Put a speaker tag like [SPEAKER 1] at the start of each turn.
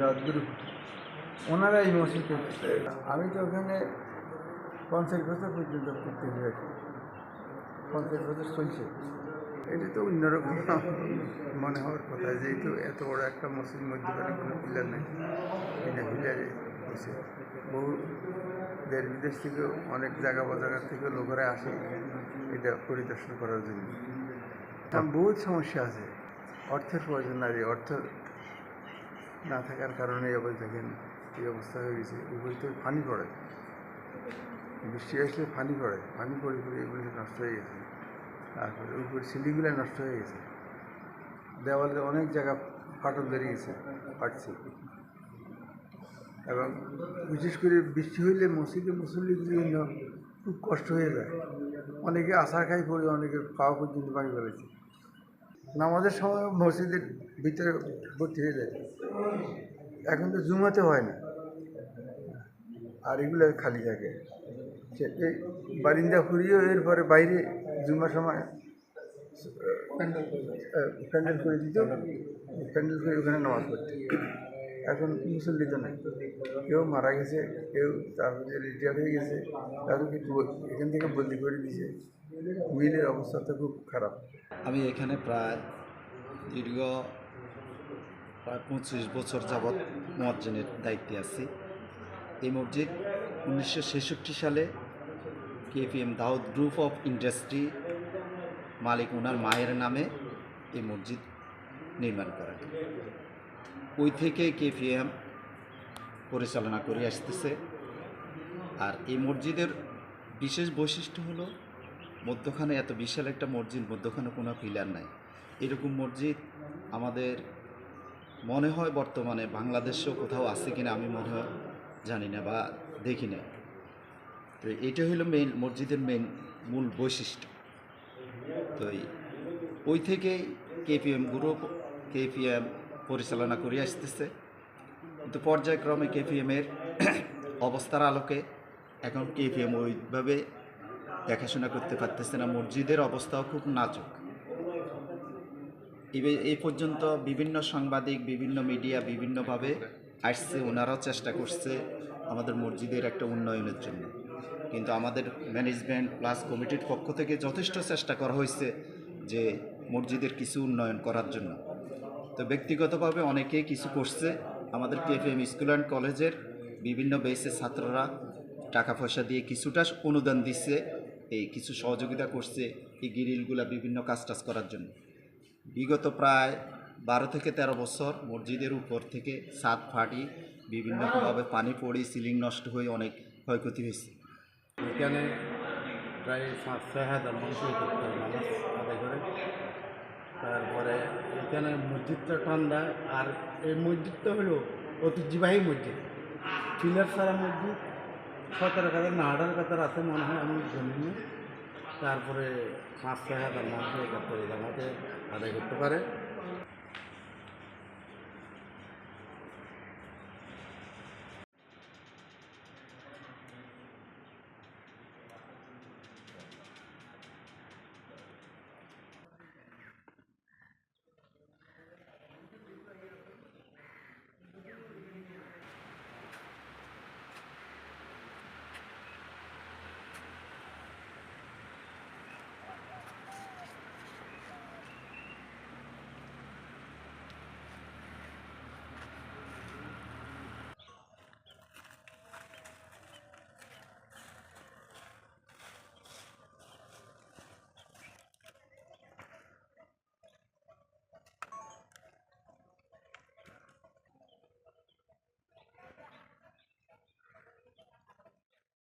[SPEAKER 1] দাওয়াত গ্রুপ ওনারা এই মসজিদে আমি তো ওখানে পঞ্চাশ বছর পর্যন্ত করতে হয়েছি পঞ্চাশ বছর চলছে। এটা তো অন্যরকম মনে হওয়ার কথা যেহেতু এত বড় একটা মসজিদ মধ্যখানে কোনো পিলার নেই। এটা পিলারে হয়েছে বহু দেশ বিদেশ থেকেও অনেক জায়গা বাজার থেকে লোকেরা আসে এটা পরিদর্শন করার জন্য। বহুত সমস্যা আছে। অর্থের প্রয়োজন নাই অর্থ না থাকার কারণে এবার দেখেন এই অবস্থা হয়ে গেছে। উপরে তো পানি পড়ে। বৃষ্টি আসলে পানি পড়ে। পানি পড়ে পড়ে এগুলো নষ্ট হয়ে গেছে। তারপরে উপরে সিলিগুলো নষ্ট হয়ে গেছে। দেওয়ালে অনেক জায়গা ফাটল বেরিয়ে গেছে, ফাটছে। এবং বিশেষ করে বৃষ্টি হইলে মসজিদে মুসল্লির জন্য খুব কষ্ট হয়ে যায়। অনেকে আশা খাই পড়ে অনেকে খাওয়া পর্যন্ত পানি ফেলেছে। নামাজের সময় মসজিদের ভিতরে ভর্তি হয়ে যায়। এখন তো জুমাতে হয় না। আর এগুলো খালি থাকে। এই বারিন্দা ফুরিয়েও এরপরে বাইরে জুমার সময় প্যান্ডেল করে দিত। প্যান্ডেল করে ওখানে নামাজ পড়তে। এখন মুসল্লি তো নাই। কেউ মারা গেছে, কেউ তারপরে রিটায়ার হয়ে গেছে। কিছু এখান থেকে বদলি করে দিয়েছে মিলের অবস্থা তো খুব খারাপ।
[SPEAKER 2] আমি এখানে প্রায় দীর্ঘ প্রায় পঁচিশ বছর যাবৎ মজ্জিনের দায়িত্বে আছি। এই মসজিদ উনিশশো ছেষট্টি সালে KPM Dawood group of industry মালিক ওনার মায়ের নামে এই মসজিদ নির্মাণ করেন। ওই থেকে কেপিএম পরিচালনা করে আসতেছে। আর এই মসজিদের বিশেষ বৈশিষ্ট্য হলো মধ্যখানে এত বিশাল একটা মসজিদ, মধ্যখানে কোনো পিলার নাই। এরকম মসজিদ আমাদের মনে হয় বর্তমানে বাংলাদেশেও কোথাও আছে কিনা আমি মনে হয় জানি না বা দেখি না তো এটা হলো মেইন মসজিদের মেইন মূল বৈশিষ্ট্য। তো ওই থেকেই কেপিএম গ্রুপ কেপিএম পরিচালনা করে আসতেছে। কিন্তু পর্যায়ক্রমে কেপিএমের অবস্থার আলোকে এখন কেপিএম ওইভাবে দেখাশোনা করতে পারতেছে না, মসজিদের অবস্থাও খুব নাজুক। এই পর্যন্ত বিভিন্ন সাংবাদিক, বিভিন্ন মিডিয়া বিভিন্নভাবে আসছে, ওনারাও চেষ্টা করছে আমাদের মসজিদের একটা উন্নয়নের জন্য। কিন্তু আমাদের ম্যানেজমেন্ট প্লাস কমিটির পক্ষ থেকে যথেষ্ট চেষ্টা করা হয়েছে যে মসজিদের কিছু উন্নয়ন করার জন্য। তো ব্যক্তিগতভাবে অনেকেই কিছু করছে। আমাদের কেএফএম স্কুল অ্যান্ড কলেজের বিভিন্ন বেসের ছাত্ররা টাকা পয়সা দিয়ে কিছুটা অনুদান দিচ্ছে। এই কিছু সহযোগিতা করছে এই গিরিলগুলা বিভিন্ন কাজ টাজ করার জন্য। বিগত প্রায় বারো থেকে তেরো বছর মসজিদের উপর থেকে ছাদ ফাটি বিভিন্নভাবে পানি পড়ে সিলিং নষ্ট হয়ে অনেক ক্ষয়ক্ষতি হয়েছে।
[SPEAKER 3] এখানে প্রায় ছয় হাজার মানুষ আদায় করে। তারপরে এখানে মসজিদটা ঠান্ডা, আর এই মসজিদটা হলো ঐতিহ্যবাহী মসজিদ। পিলার সারা মসজিদ সতেরো কাতার, না, আঠারো কাতার আছে মনে হয় আমি জানি তারপরে পাঁচ ছয় হাজার মাসে করতে জামাতে আদায় করতে পারে।